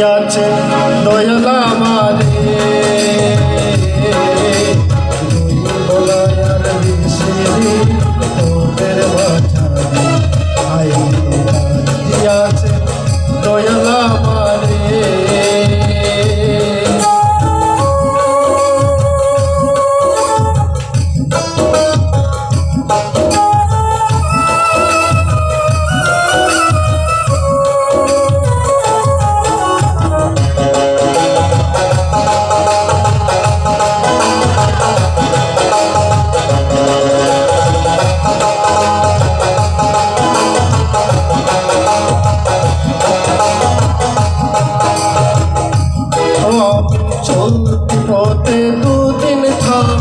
হইয়াছে হতে দুদিন থাক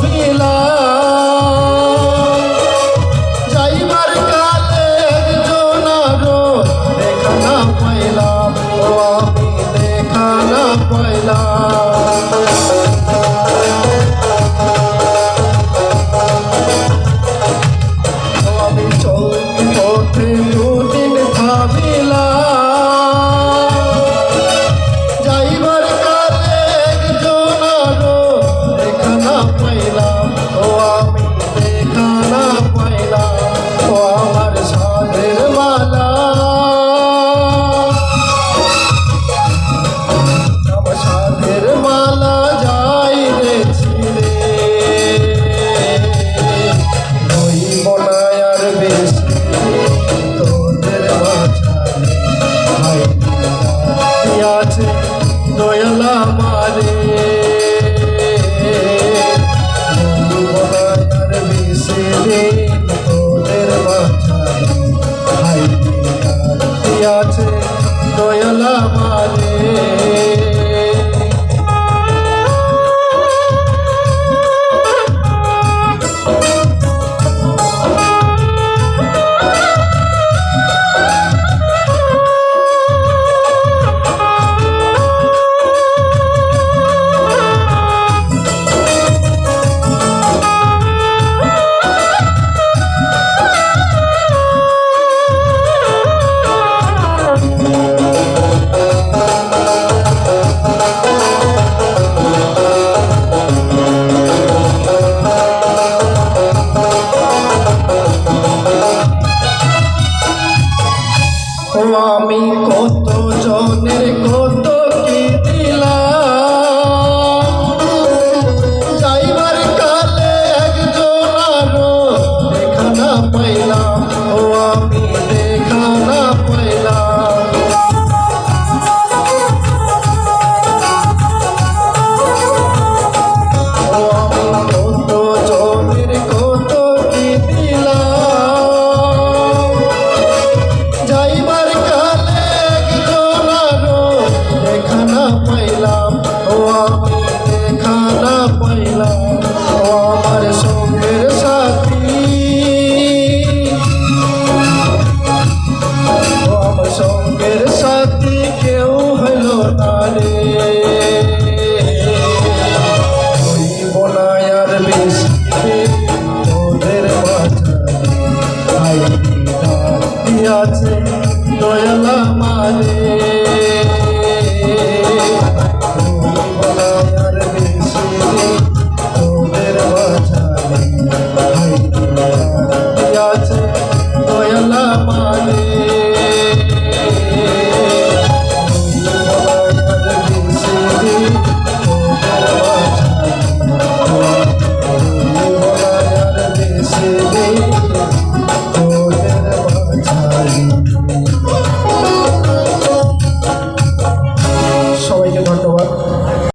কাছে দয়ালা মারে ও আমি কত জনের কত কি tell.